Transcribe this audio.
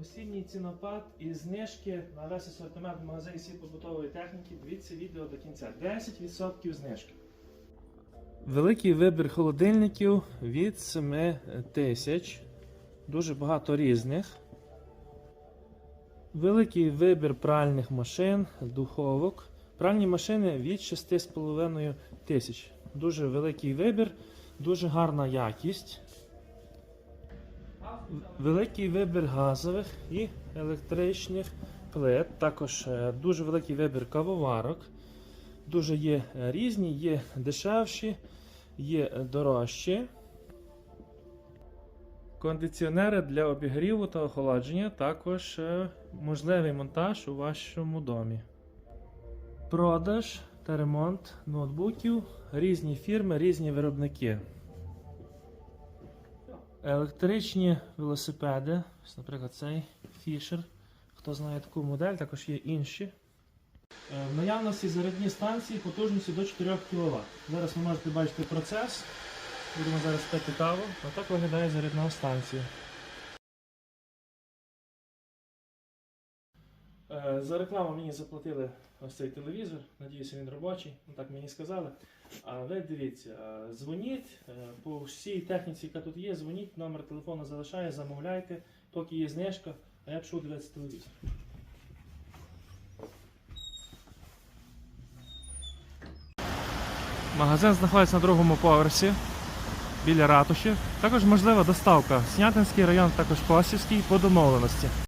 осінній цінопад і знижки на весь асортимент в магазині побутової техніки. Дивіться відео до кінця. 10% знижки. Великий вибір холодильників від 7 тисяч. Дуже багато різних. Великий вибір пральних машин, духовок. Пральні машини від 6,5 тисяч. Дуже великий вибір, дуже гарна якість. Великий вибір газових і електричних плит. Також е, дуже великий вибір кавоварок. Дуже є е, різні, є дешевші, є е, дорожчі. Кондиціонери для обігріву та охолодження також можливий монтаж у вашому домі. Продаж та ремонт ноутбуків, різні фірми, різні виробники. Електричні велосипеди, ось, наприклад, цей Fisher. Хто знає таку модель, також є інші. Е, В наявності зарядні станції потужністю до 4 кВт. Зараз ви можете бачити процес. Будемо зараз пити каву. Отак виглядає зарядна станція. За рекламу мені заплатили ось цей телевізор. Надіюся, він робочий. Ну так мені сказали. А ви дивіться, е, дзвоніть е, по всій техніці, яка тут є, дзвоніть, номер телефону залишає, замовляйте, поки є знижка, а я пішов дивитися телевізор. Магазин знаходиться на другому поверсі біля ратуші. Також можлива доставка. Снятинський район, також Косівський по домовленості.